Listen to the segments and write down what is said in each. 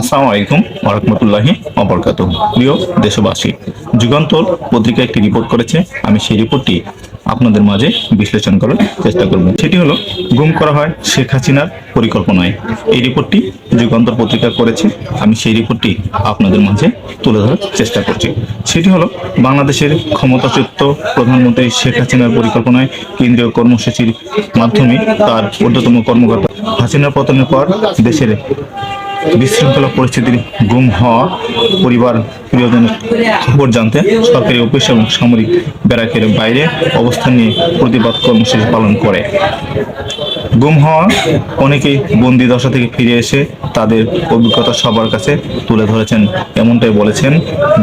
আসসালামু আলাইকুম ওরহমতুল্লাহি অবরকাত প্রিয় দেশবাসী, যুগান্তর পত্রিকা একটি রিপোর্ট করেছে। আমি সেই রিপোর্টটি আপনাদের মাঝে বিশ্লেষণ করার চেষ্টা করব। সেটি হলো, গুম করা হয় শেখ হাসিনার পরিকল্পনায়। এই রিপোর্টটি যুগান্তর পত্রিকা করেছে। আমি সেই রিপোর্টটি আপনাদের মাঝে তুলে ধরার চেষ্টা করছি। সেটি হলো, বাংলাদেশের ক্ষমতাচ্যুত প্রধানমন্ত্রী শেখ হাসিনার পরিকল্পনায় কেন্দ্রীয় কর্মসূচির মাধ্যমে তার ঊর্ধ্বতম কর্মকর্তা হাসিনার পতনের পর দেশের বিশৃঙ্খলা পরিস্থিতির গুম হওয়া পরিবার প্রিয়জনের খবর জানতে সরকারি অফিস এবং সামরিক ব্যারাকের বাইরে অবস্থান নিয়ে প্রতিবাদ কর্মসূচি পালন করে। গুম হওয়া অনেকেই বন্দি দশা থেকে ফিরে এসে তাদের অভিজ্ঞতা সবার কাছে তুলে ধরেছেন, এমনটাই বলেছেন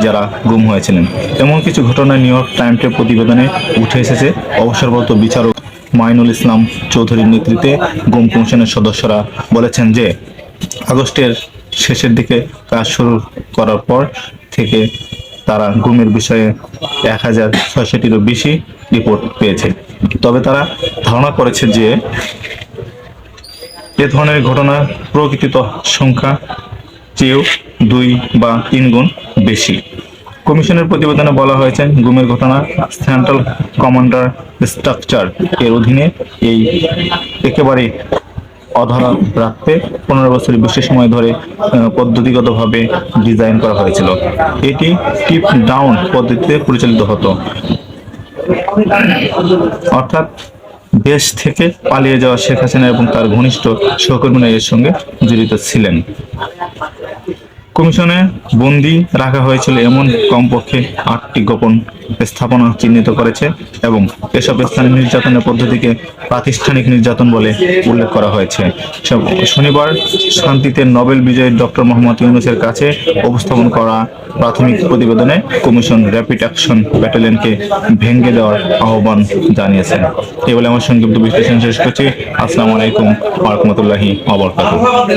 যারা গুম হয়েছিলেন। এমন কিছু ঘটনা নিউ ইয়র্ক টাইমসের প্রতিবেদনে উঠে এসেছে। অবসরপ্রাপ্ত বিচারক মাইনুল ইসলাম চৌধুরীর নেতৃত্বে গুম কমিশনের সদস্যরা বলেছেন যে আগস্টের শেষের দিকে কাজ শুরু করার পর থেকে তারা গুমের বিষয়ে এক হাজার ছয়শটিরও বেশি রিপোর্ট পেয়েছে। তবে তারা ধারণা করেছে যে এ ধরনের ঘটনা প্রকৃতিত সংখ্যা চেয়েও দুই বা তিন গুণ বেশি। কমিশনের প্রতিবেদনে বলা হয়েছে গুমের ঘটনা সেন্ট্রাল কমান্ডার স্ট্রাকচার এর অধীনে এই একেবারে অধরা রাখতে পনেরো বছরের বেশি সময় ধরে পদ্ধতিগতভাবে ডিজাইন করা হয়েছিল। এটি টিপ ডাউন পদ্ধতিতে পরিচালিত হতো। অর্থাৎ দেশ থেকে পালিয়ে যাওয়া শেখ হাসিনা এবং তার ঘনিষ্ঠ সহকর্মীরা এর সঙ্গে জড়িত ছিলেন। কমিশনে বন্দি রাখা হয়েছিল এমন কমপক্ষে আটটি গোপন স্থাপনা চিহ্নিত করেছে এবং এসব স্থানে নির্যাতনের পদ্ধতিকে প্রাতিষ্ঠানিক নির্যাতন বলে উল্লেখ করা হয়েছে। শনিবার শান্তিতে নোবেল বিজয়ী ডক্টর মোহাম্মদ ইউনুসের কাছে উপস্থাপন করা প্রাথমিক প্রতিবেদনে কমিশন র্যাপিড অ্যাকশন ব্যাটালিয়নকে ভেঙে দেওয়ার আহ্বান জানিয়েছেন। এই বলে আমার সংক্ষিপ্ত বিশ্লেষণ শেষ করছি। আসসালামু আলাইকুম রহমতুল্লাহি আবরকাত